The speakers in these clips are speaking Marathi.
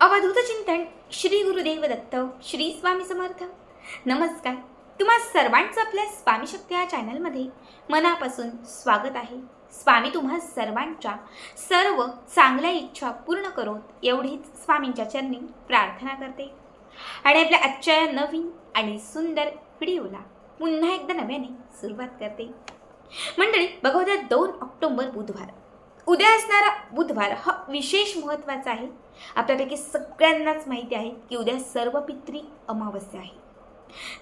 अवधूत चिंतन श्री गुरुदेव दत्त श्री स्वामी समर्थ. नमस्कार. तुम्हा सर्वांचं आपल्या स्वामी शक्ती या चॅनलमध्ये मनापासून स्वागत आहे. स्वामी तुम्हा सर्वांच्या सर्व चांगल्या इच्छा पूर्ण करून एवढीच स्वामींच्या चरणी प्रार्थना करते. आणि आपल्या आजच्या या नवीन आणि सुंदर व्हिडिओला पुन्हा एकदा नव्याने सुरुवात करते. मंडळी बघा उद्या दोन ऑक्टोबर बुधवार. उद्या असणारा बुधवार हा विशेष महत्त्वाचा आहे. आपल्यापैकी सगळ्यांनाच माहिती आहे की उद्या सर्व पित्री अमावस्या आहे.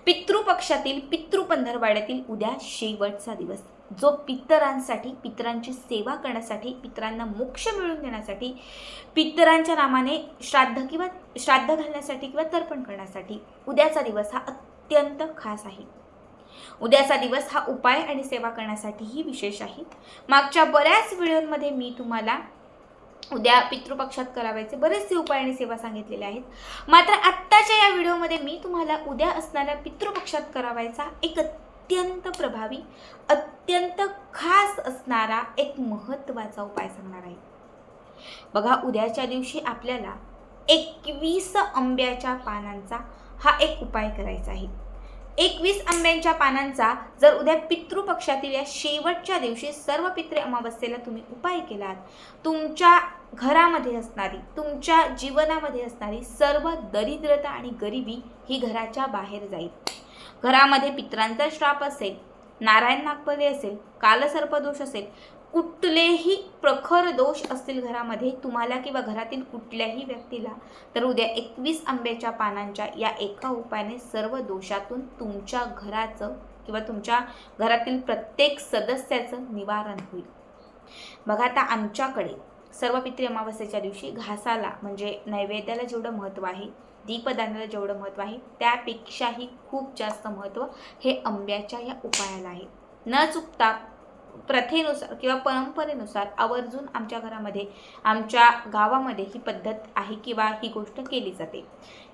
पितृपक्षातील पितृ पंधरवाड्यातील उद्या शेवटचा दिवस. जो पितरांसाठी पितरांची सेवा करण्यासाठी पितरांना मोक्ष मिळवून देण्यासाठी पितरांच्या नामाने श्राद्ध किंवा श्राद्ध घालण्यासाठी किंवा तर्पण करण्यासाठी उद्याचा दिवस हा अत्यंत खास आहे. उद्याचा दिवस हा उपाय आणि सेवा करण्यासाठीही विशेष आहे. मागच्या बऱ्याच व्हिडिओमध्ये मी तुम्हाला उद्या पितृपक्षात करावायचे बरेचसे उपाय आणि सेवा सांगितलेले आहेत. मात्र आत्ताच्या या व्हिडिओमध्ये मी तुम्हाला उद्या असणाऱ्या पितृपक्षात करावायचा एक अत्यंत प्रभावी अत्यंत खास असणारा एक महत्त्वाचा उपाय सांगणार आहे. बघा उद्याच्या दिवशी आपल्याला एकवीस आंब्याच्या पानांचा हा एक उपाय करायचा आहे. एकवीस आंब्यांच्या पानांचा जर उद्या पितृपक्षातील या शेवटच्या दिवशी सर्व पित्रे अमावस्येला तुम्ही उपाय केलात तुमच्या घरामध्ये असणारी तुमच्या जीवनामध्ये असणारी सर्व दरिद्रता आणि गरिबी ही घराच्या बाहेर जाईल. घरामध्ये पित्रांचा श्राप असेल नारायण नागपदे असेल कालसर्पदोष असेल कुठलेही प्रखर दोष असतील घरामध्ये तुम्हाला किंवा घरातील कुठल्याही व्यक्तीला तर उद्या एकवीस आंब्याच्या पानांच्या या एका उपायाने सर्व दोषातून तुमच्या घराचं किंवा तुमच्या घरातील प्रत्येक सदस्याचं निवारण होईल. बघा आता आमच्याकडे सर्व पित्री अमावस्येच्या दिवशी घासाला म्हणजे नैवेद्याला जेवढं महत्त्व आहे दीपदानाला जेवढं महत्त्व आहे त्यापेक्षाही खूप जास्त महत्त्व हे आंब्याच्या या उपायाला आहे. न चुकता प्रथेनुसार किंवा परंपरेनुसार आवर्जून आमच्या घरामध्ये आमच्या गावामध्ये ही पद्धत आहे किंवा ही गोष्ट केली जाते.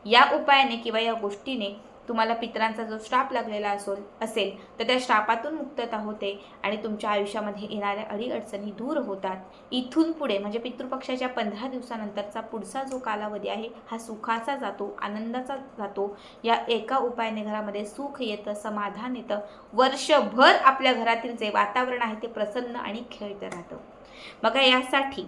या उपायाने किंवा या गोष्टीने तुम्हाला पितरांचा जो श्राप लागलेला असेल असेल तर त्या श्रापातून मुक्तता होते आणि तुमच्या आयुष्यामध्ये येणाऱ्या अडीअडचणी दूर होतात. इथून पुढे म्हणजे पितृपक्षाच्या पंधरा दिवसानंतरचा पुढचा जो कालावधी आहे हा सुखाचा जातो आनंदाचा जातो. या एका उपायाने घरामध्ये सुख येतं समाधान येतं. वर्षभर आपल्या घरातील जे वातावरण आहे ते प्रसन्न आणि खेळतं राहतं. बघा यासाठी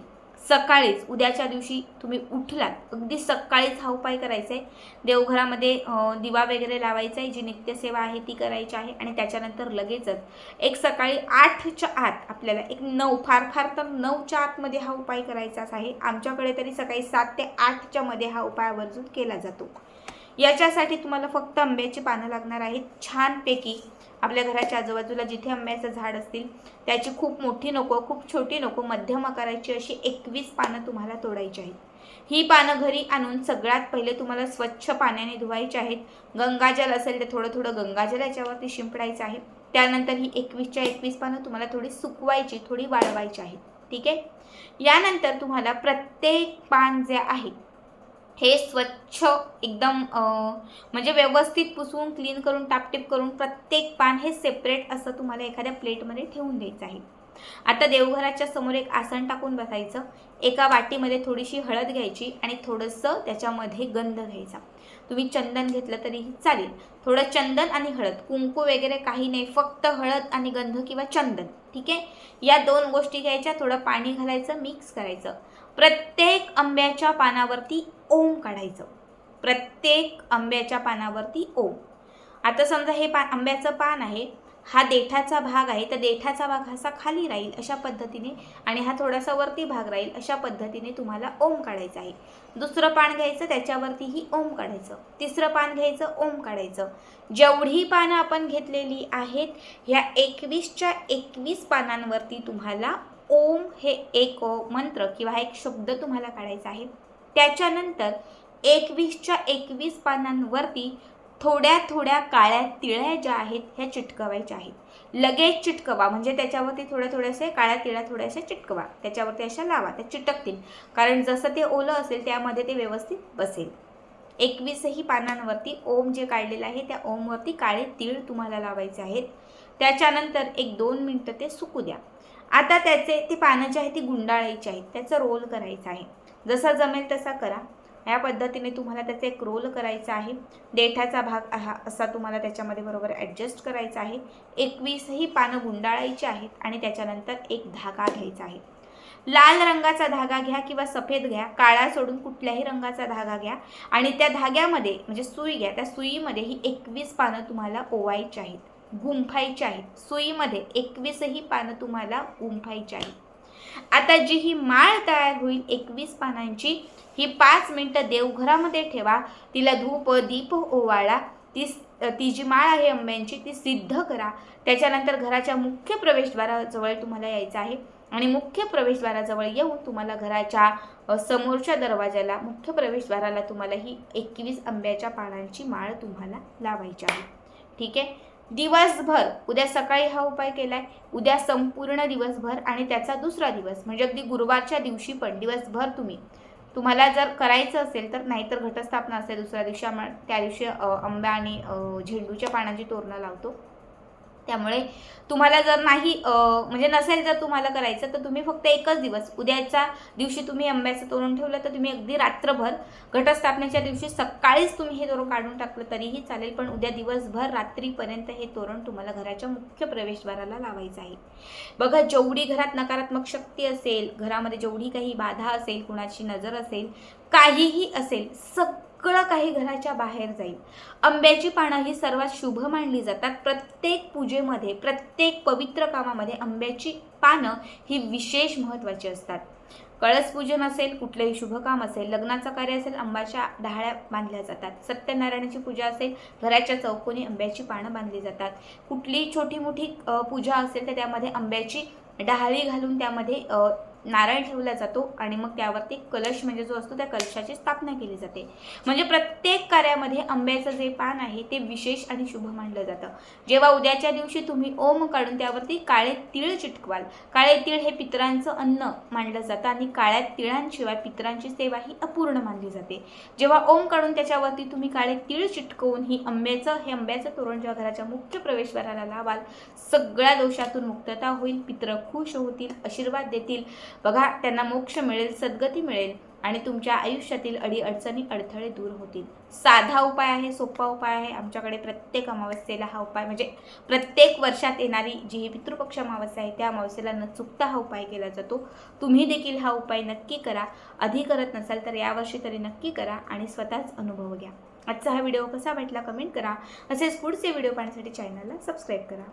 सकाळीच उद्याच्या दिवशी तुम्ही उठलात. अगदी सकाळीच हा उपाय करायचा आहे देवघरामध्ये दिवा वगैरे लावायचा आहे जी नित्यसेवा आहे ती करायची आहे आणि त्याच्यानंतर लगेचच एक सकाळी आठच्या आत आपल्याला एक नऊ फार फार तर नऊच्या आतमध्ये हा उपाय करायचाच आहे. आमच्याकडे तरी सकाळी सात ते आठच्या मध्ये हा उपाय आवर्जून केला जातो. याच्यासाठी तुम्हाला फक्त आंब्याची पानं लागणार आहेत. छानपैकी आपल्या घराच्या आजूबाजूला जिथे आंब्याचं झाड असतील त्याची खूप मोठी नको खूप छोटी नको मध्यम आकाराची अशी एकवीस पानं तुम्हाला तोडायची आहेत. ही पानं घरी आणून सगळ्यात पहिले तुम्हाला स्वच्छ पाण्याने धुवायची आहेत. गंगाजल असेल तर थोडं थोडं गंगाजल याच्यावरती शिंपडायचं आहे. त्यानंतर ही एकवीसच्या एकवीस पानं तुम्हाला थोडी सुकवायची थोडी वाळवायची आहेत. ठीक आहे? यानंतर तुम्हाला प्रत्येक पान जे आहे हे स्वच्छ एकदम म्हणजे व्यवस्थित पुसून क्लीन करून टापटीप करून प्रत्येक पान हे सेपरेट असं तुम्हाला एखाद्या प्लेटमध्ये ठेवून द्यायचं आहे. आता देवघराच्या समोर एक आसन टाकून बसायचं. एका वाटीमध्ये थोडीशी हळद घ्यायची आणि थोडंसं त्याच्यामध्ये गंध घ्यायचा. तुम्ही चंदन घेतलं तरीही चालेल. थोडं चंदन आणि हळद कुंकू वगैरे काही नाही फक्त हळद आणि गंध किंवा चंदन. ठीक आहे? या दोन गोष्टी घ्यायच्या थोडं पाणी घालायचं मिक्स करायचं. प्रत्येक आंब्याच्या पानावरती ओम काढायचं. प्रत्येक आंब्याच्या पानावरती ओम. आता समजा हे पा आंब्याचं पान आहे हा देठाचा भाग आहे तर देठाचा भाग असा खाली राहील अशा पद्धतीने आणि हा थोडासा वरती भाग राहील अशा पद्धतीने तुम्हाला ओम काढायचं आहे. दुसरं पान घ्यायचं त्याच्यावरतीही ओम काढायचं. तिसरं पान घ्यायचं ओम काढायचं. जेवढी पानं आपण घेतलेली आहेत ह्या एकवीसच्या एकवीस पानांवरती तुम्हाला ओम हे एक मंत्र किंवा एक शब्द तुम्हाला काढायचा आहे. त्याच्यानंतर एकवीसच्या एकवीस पानांवरती थोड्या थोड्या काळ्या तिळ्या ज्या आहेत ह्या चिटकवायच्या आहेत. लगेच चिटकवा म्हणजे त्याच्यावरती थोड्या थोड्याशा काळ्या तिळ्या थोड्याशा चिटकवा. त्याच्यावरती अशा लावा त्या चिटकतील. कारण जसं ते ओलं असेल त्यामध्ये ते व्यवस्थित बसेल. एकवीसही पानांवरती ओम जे काढलेलं आहे त्या ओमवरती काळे तीळ तुम्हाला लावायचे आहेत. त्याच्यानंतर एक दोन मिनटं ते सुकू द्या. आता त्याचे ते पानं जे आहेत ती गुंडाळायची आहेत. त्याचं रोल करायचं आहे. जसा जमेल तसा करा. या पद्धतीने तुम्हाला त्याचा एक रोल करायचा आहे. देठाचा भाग हा असा तुम्हाला त्याच्यामध्ये बरोबर ॲडजस्ट करायचा आहे. एकवीसही पानं गुंडाळायची आहेत आणि त्याच्यानंतर एक धागा घ्यायचा आहे. लाल रंगाचा धागा घ्या किंवा सफेद घ्या. काळा सोडून कुठल्याही रंगाचा धागा घ्या. आणि त्या धाग्यामध्ये म्हणजे सुई घ्या. त्या सुईमध्ये ही एकवीस पानं तुम्हाला ओवायची आहेत. गुंफायची आहेत. सुईमध्ये एकवीसही पानं तुम्हाला गुंफायची आहेत. आता जी ही माळ तयार होईल एकवीस पानांची ही पाच मिनटं देवघरामध्ये ठेवा. तिला धूप दीप ओवाळा. ती ती जी माळ आहे आंब्यांची ती सिद्ध करा. त्याच्यानंतर घराच्या मुख्य प्रवेशद्वाराजवळ तुम्हाला यायचं आहे. आणि मुख्य प्रवेशद्वाराजवळ येऊन तुम्हाला घराच्या समोरच्या दरवाजाला मुख्य प्रवेशद्वाराला तुम्हाला ही एकवीस आंब्याच्या पानांची माळ तुम्हाला लावायची आहे. ठीक आहे? दिवसभर उद्या सकाळी हा उपाय केलाय उद्या संपूर्ण दिवसभर आणि त्याचा दुसरा दिवस म्हणजे अगदी गुरुवारच्या दिवशी पण दिवसभर तुम्ही. तुम्हाला जर करायचं असेल तर नाहीतर घटस्थापना असेल दुसऱ्या दिवशी आम्हा त्या दिवशी आंबा आणि झेंडूच्या पानांची तोरणं लावतो. त्यामुळे तुम्हाला जर नाही म्हणजे नसेल जर तुम्हाला करायचं तर तुम्ही फक्त एकच दिवस उद्याच्या दिवशी तुम्ही आंब्याचं तोरण ठेवलं तर तुम्ही अगदी रात्रभर घटस्थापनेच्या दिवशी सकाळीच तुम्ही हे तोरण काढून टाकलं तरीही चालेल. पण उद्या दिवसभर रात्रीपर्यंत हे तोरण तुम्हाला घराच्या मुख्य प्रवेशद्वाराला लावायचं आहे. बघा जेवढी घरात नकारात्मक शक्ती असेल घरामध्ये जेवढी काही बाधा असेल कुणाची नजर असेल काहीही असेल सगळं काही घराच्या बाहेर जाईल. आंब्याची पानं ही सर्वात शुभ मानली जातात. प्रत्येक पूजेमध्ये प्रत्येक पवित्र कामामध्ये आंब्याची पानं ही विशेष महत्त्वाची असतात. कळस पूजन असेल कुठलंही शुभ काम असेल लग्नाचं कार्य असेल आंबाच्या डहाळ्या बांधल्या जातात. सत्यनारायणाची पूजा असेल घराच्या चौकोनी आंब्याची पानं बांधली जातात. कुठलीही छोटी मोठी पूजा असेल तर त्यामध्ये आंब्याची डहाळी घालून त्यामध्ये नारळ ठेवला जातो आणि मग त्यावरती कलश म्हणजे जो असतो त्या कलशाची स्थापना केली जाते. म्हणजे प्रत्येक कार्यामध्ये आंब्याचं जे पान आहे ते विशेष आणि शुभ मानलं जातं. जेव्हा उद्याच्या दिवशी तुम्ही ओम काढून त्यावरती काळे तीळ चिटकवाल. काळे तीळ हे पितरांचं अन्न मानलं जातं आणि काळ्या तिळांशिवाय पितरांची सेवा ही अपूर्ण मानली जाते. जेव्हा ओम काढून त्याच्यावरती तुम्ही काळे तीळ चिटकवून ही आंब्याचं हे आंब्याचं तोरण जेव्हा घराच्या मुख्य प्रवेशद्वाराला लावाल सगळ्या दोषातून मुक्तता होईल पित्र खुश होतील आशीर्वाद देतील. बघा त्यांना मोक्ष मिळेल सद्गती मिळेल आणि तुमच्या आयुष्यातील अडीअडचणी अडथळे दूर होतील. साधा उपाय आहे सोपा उपाय आहे. आमच्याकडे प्रत्येक अमावस्येला हा उपाय म्हणजे प्रत्येक वर्षात येणारी जी ही पितृपक्ष अमावस्या आहे त्या अमावस्येला न चुकता हा उपाय केला जातो. तुम्ही देखील हा उपाय नक्की करा. आधी करत नसाल तर यावर्षी तरी नक्की करा आणि स्वतःच अनुभव घ्या. आजचा हा व्हिडिओ कसा वाटला कमेंट करा. असेच पुढचे व्हिडिओ पाहण्यासाठी चॅनलला सबस्क्राईब करा.